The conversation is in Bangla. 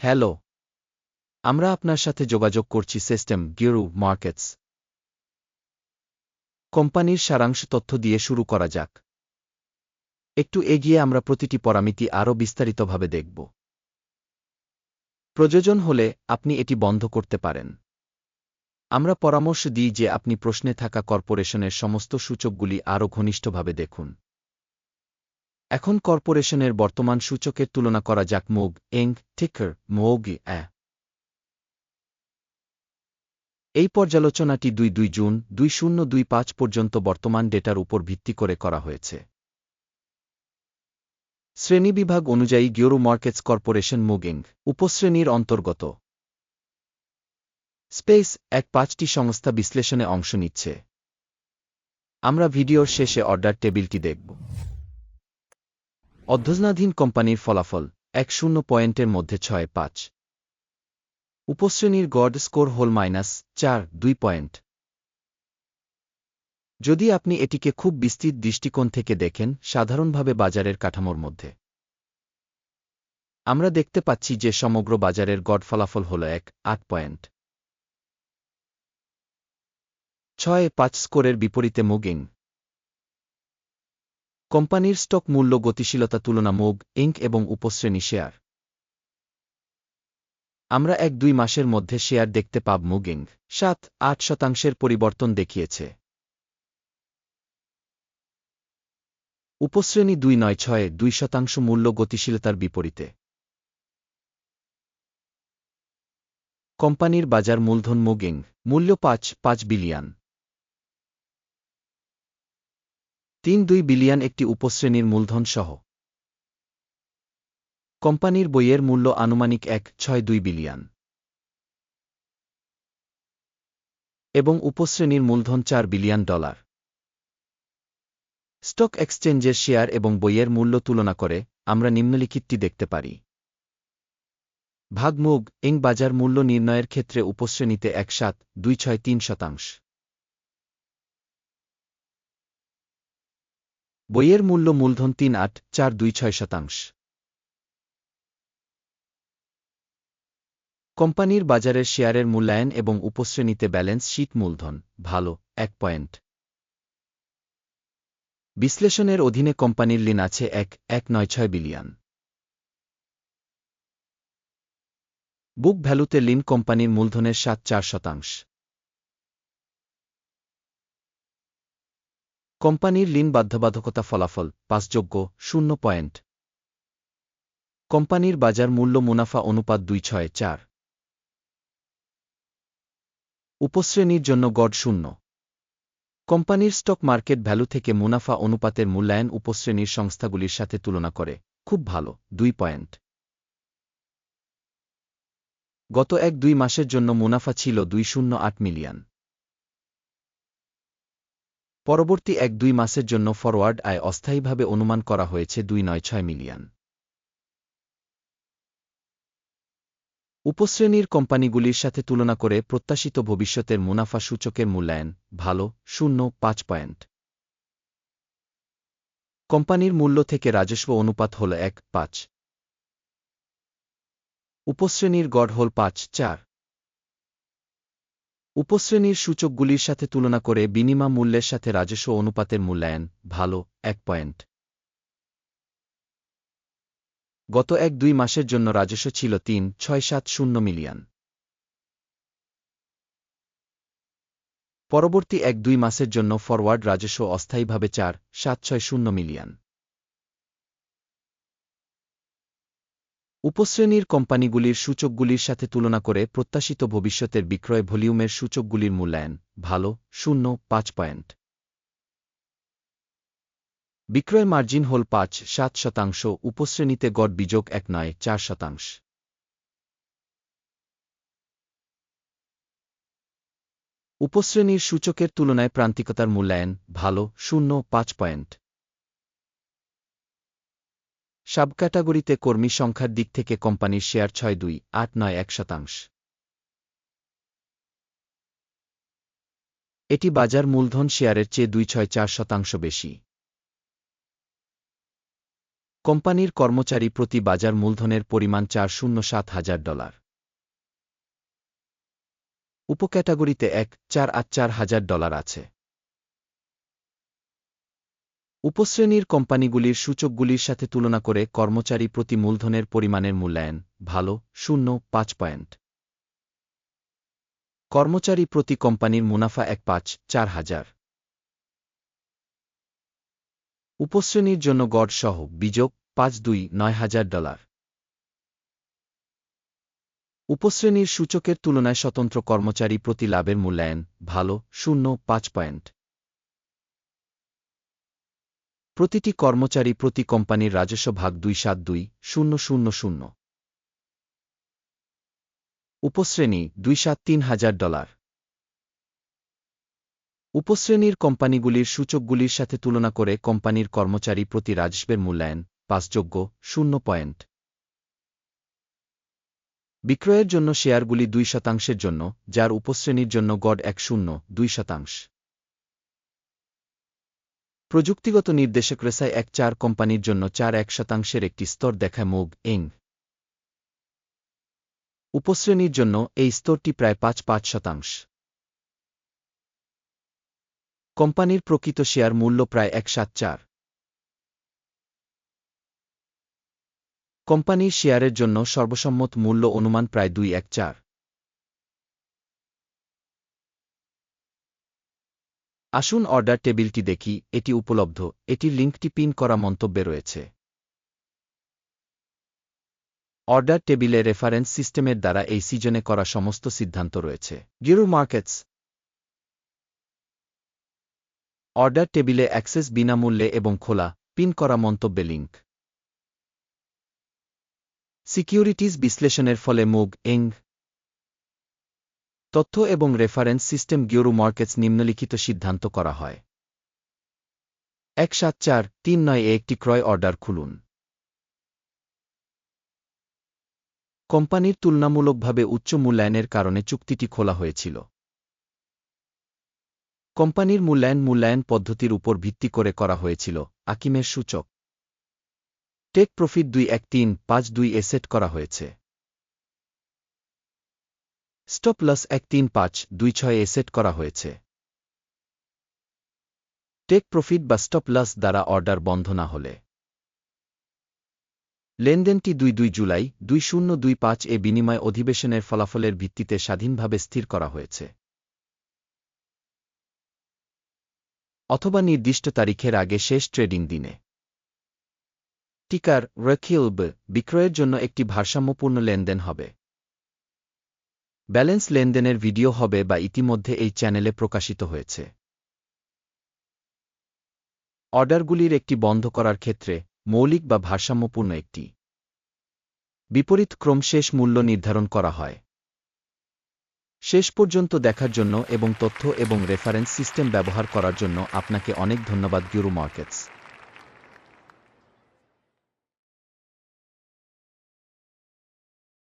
হ্যালো। আমরা আপনার সাথে যোগাযোগ করছি সিস্টেম গিরু মার্কেটস। কোম্পানির সারাংশ তথ্য দিয়ে শুরু করা যাক। একটু এগিয়ে আমরা প্রতিটি পরামিতি আরও বিস্তারিতভাবে দেখব। প্রয়োজন হলে আপনি এটি বন্ধ করতে পারেন। আমরা পরামর্শ দিই যে আপনি প্রশ্নে থাকা কর্পোরেশনের সমস্ত সূচকগুলি আরও ঘনিষ্ঠভাবে দেখুন। এখন কর্পোরেশনের বর্তমান সূচকের তুলনা করা যাক মোগ, এং, টিকার, মোগি অ্যা এই পর্যালোচনাটি দুই দুই জুন, দুই শূন্য দুই পাঁচ পর্যন্ত বর্তমান ডেটার উপর ভিত্তি করে করা হয়েছে। শ্রেণীবিভাগ অনুযায়ী গিওরো মার্কেটস কর্পোরেশন মুগিং উপশ্রেণীর অন্তর্গত। স্পেস এক পাঁচটি সংস্থা বিশ্লেষণে অংশ নিচ্ছে। আমরা ভিডিওর শেষে অর্ডার টেবিলটি দেখব। অধ্যজনাধীন কোম্পানির ফলাফল এক শূন্য পয়েন্টের মধ্যে ছয় পাঁচ। উপশ্রেণীর গড স্কোর হোল মাইনাস চার, দুই পয়েন্ট। যদি আপনি এটিকে খুব বিস্তৃত দৃষ্টিকোণ থেকে দেখেন, সাধারণভাবে বাজারের কাঠামোর মধ্যে। আমরা দেখতে পাচ্ছি যে সমগ্র বাজারের গড় ফলাফল হল এক, আট পয়েন্ট। ছয়, পাঁচ স্কোরের বিপরীতে মুগিং কোম্পানির স্টক মূল্য গতিশীলতা তুলনা মুগ, ইঙ্ক এবং উপশ্রেণী শেয়ার। আমরা এক দুই মাসের মধ্যে শেয়ার দেখতে পাব মুগিং সাত, আট শতাংশের পরিবর্তন দেখিয়েছে। উপশ্রেণী দুই নয় ছয়ে, দুই শতাংশ মূল্য গতিশীলতার বিপরীতে। কোম্পানির বাজার মূলধন মুগিং মূল্য পাঁচ পাঁচ বিলিয়ন। তিন দুই বিলিয়ন একটি উপশ্রেণীর মূলধন সহ কোম্পানির বইয়ের মূল্য আনুমানিক এক, ছয়, দুই বিলিয়ন। এবং উপশ্রেণীর মূলধন চার বিলিয়ন ডলার। স্টক এক্সচেঞ্জের শেয়ার এবং বইয়ের মূল্য তুলনা করে আমরা নিম্নলিখিতটি দেখতে পারি। ভাগমুগ এং বাজার মূল্য নির্ণয়ের ক্ষেত্রে উপশ্রেণীতে এক সাত, দুই ছয় তিন শতাংশ। বইয়ের মূল্য মূলধন তিন আট চার দুই ছয় শতাংশ। কোম্পানির বাজারের শেয়ারের মূল্যায়ন এবং উপশ্রেণীতে ব্যালেন্স শীট মূলধন, ভালো, এক পয়েন্ট। বিশ্লেষণের অধীনে কোম্পানির লিন আছে এক এক নয় ছয় বিলিয়ন। বুক ভ্যালুতে লিন কোম্পানির মূলধনের সাত চার শতাংশ। কোম্পানির লিন বাধ্যবাধকতা ফলাফল পাঁচযোগ্য, শূন্য পয়েন্ট। কোম্পানির বাজার মূল্য মুনাফা অনুপাত দুই ছয় চার। উপশ্রেণীর জন্য গড় শূন্য। কোম্পানির স্টক মার্কেট ভ্যালু থেকে মুনাফা অনুপাতের মূল্যায়ন উপশ্রেণীর সংস্থাগুলির সাথে তুলনা করে খুব ভালো, দুই পয়েন্ট। গত এক দুই মাসের জন্য মুনাফা ছিল দুই শূন্য আট মিলিয়ন। পরবর্তী এক দুই মাসের জন্য ফরওয়ার্ড আয় অস্থায়ীভাবে অনুমান করা হয়েছে দুই নয় ছয় মিলিয়ন। উপশ্রেণীর কোম্পানিগুলির সাথে তুলনা করে প্রত্যাশিত ভবিষ্যতের মুনাফা সূচকের মূল্যায়ন ভালো, শূন্য, পাঁচ পয়েন্ট। কোম্পানির মূল্য থেকে রাজস্ব অনুপাত হল এক, পাঁচ। উপশ্রেণীর গড় হল পাঁচ, চার। উপশ্রেণীর সূচকগুলির সাথে তুলনা করে বিনিমা মূল্যের সাথে রাজস্ব অনুপাতের মূল্যায়ন ভালো, এক পয়েন্ট। গত এক দুই মাসের জন্য রাজস্ব ছিল তিন, ছয়, সাত, শূন্য মিলিয়ন। পরবর্তী এক দুই মাসের জন্য ফরওয়ার্ড রাজস্ব অস্থায়ীভাবে চার, সাত, ছয়, শূন্য মিলিয়ন। উপশ্রেণীর কোম্পানিগুলির সূচকগুলির সাথে তুলনা করে প্রত্যাশিত ভবিষ্যতের বিক্রয় ভলিউমের সূচকগুলির মূল্যায়ন ভালো, শূন্য, পাঁচ পয়েন্ট। বিক্রয় মার্জিন হল পাঁচ, সাত শতাংশ, উপশ্রেণীতে গড় বিযোগ এক নয়, চার শতাংশ। উপশ্রেণীর সূচকের তুলনায় প্রান্তিকতার মূল্যায়ন ভালো, শূন্য, পাঁচ পয়েন্ট। সাব ক্যাটাগরিতে কর্মী সংখ্যার দিক থেকে কোম্পানির শেয়ার ছয়, দুই, আট, নয়, এক শতাংশ। এটি বাজার মূলধন শেয়ারের চেয়ে দুই, ছয়, চার শতাংশ বেশি। কোম্পানির কর্মচারী প্রতি বাজার মূলধনের পরিমাণ চার, শূন্য, সাত হাজার ডলার। উপক্যাটাগরিতে এক, চার, আট, চার হাজার ডলার আছে। উপশ্রেণীর কোম্পানিগুলির সূচকগুলির সাথে তুলনা করে কর্মচারী প্রতি মূলধনের পরিমাণের মূল্যায়ন ভালো, শূন্য, পাঁচ পয়েন্ট। কর্মচারী প্রতি কোম্পানির মুনাফা এক পাঁচ, চার হাজার। উপশ্রেণীর জন্য গড় সহ বিযোগ পাঁচ দুই, নয় হাজার ডলার। উপশ্রেণীর সূচকের তুলনায় স্বতন্ত্র কর্মচারী প্রতি লাভের মূল্যায়ন ভালো, শূন্য, পাঁচ পয়েন্ট। প্রতিটি কর্মচারী প্রতি কোম্পানির রাজস্ব ভাগ দুই সাত দুই শূন্য শূন্য শূন্য। উপশ্রেণী দুই সাত তিন হাজার ডলার। উপশ্রেণীর কোম্পানিগুলির সূচকগুলির সাথে তুলনা করে কোম্পানির কর্মচারী প্রতি রাজস্বের মূল্যায়ন পাঁচযোগ্য শূন্য পয়েন্ট। বিক্রয়ের জন্য শেয়ারগুলি দুই শতাংশের জন্য, যার উপশ্রেণীর জন্য গড় এক শূন্য দুই শতাংশ। প্রযুক্তিগত নির্দেশক রেসায় এক চার কোম্পানির জন্য চার এক শতাংশের একটি স্তর দেখায় মুগ এং উপশ্রেণীর জন্য এই স্তরটি প্রায় পাঁচ পাঁচ শতাংশ। কোম্পানির প্রকৃত শেয়ার মূল্য প্রায় এক সাত চার। কোম্পানির শেয়ারের জন্য সর্বসম্মত মূল্য অনুমান প্রায় দুই এক চার। আসুন অর্ডার টেবিলটি দেখি, এটি উপলব্ধ, এটির লিঙ্কটি পিন করা মন্তব্যে রয়েছে। অর্ডার টেবিলে রেফারেন্স সিস্টেমের দ্বারা এই সিজনে করা সমস্ত সিদ্ধান্ত রয়েছে। গিরু মার্কেটস অর্ডার টেবিলে অ্যাক্সেস বিনামূল্যে এবং খোলা, পিন করা মন্তব্যে লিঙ্ক সিকিউরিটিজ বিশ্লেষণের ফলে মুগ, এং তথ্য এবং রেফারেন্স সিস্টেম গিওরু মার্কেটস নিম্নলিখিত সিদ্ধান্ত করা হয়। এক সাত চার, তিন নয় এ একটি ক্রয় অর্ডার খুলুন। কোম্পানির তুলনামূলকভাবে উচ্চ মূল্যায়নের কারণে চুক্তিটি খোলা হয়েছিল। কোম্পানির মূল্যায়ন মূল্যায়ন পদ্ধতির উপর ভিত্তি করে করা হয়েছিল, আকিমের সূচক। টেক প্রফিট দুই এক তিন, পাঁচ দুই এসেট করা হয়েছে। স্টপ লস এক তিন পাঁচ দুই ছয় সেট করা হয়েছে। টেক প্রফিট বা স্টপ লস দ্বারা অর্ডার বন্ধ না হলে। লেনদেনটি দুই দুই জুলাই দুই শূন্য দুই পাঁচ এ বিনিময় অধিবেশনের ফলাফলের ভিত্তিতে স্বাধীনভাবে স্থির করা হয়েছে। অথবা নির্দিষ্ট তারিখের আগে শেষ ট্রেডিং দিনে। টিকার রখিলব বিক্রয়ের জন্য একটি ভারসাম্যপূর্ণ লেনদেন হবে। ব্যালেন্স লেনদেনের ভিডিও হবে বা ইতিমধ্যে এই চ্যানেলে প্রকাশিত হয়েছে। অর্ডারগুলির একটি বন্ধ করার ক্ষেত্রে মৌলিক বা ভারসাম্যপূর্ণ একটি। বিপরীত ক্রম শেষ মূল্য নির্ধারণ করা হয়। শেষ পর্যন্ত দেখার জন্য এবং তথ্য এবং রেফারেন্স সিস্টেম ব্যবহার করার জন্য আপনাকে অনেক ধন্যবাদ গিউরু মার্কেটস।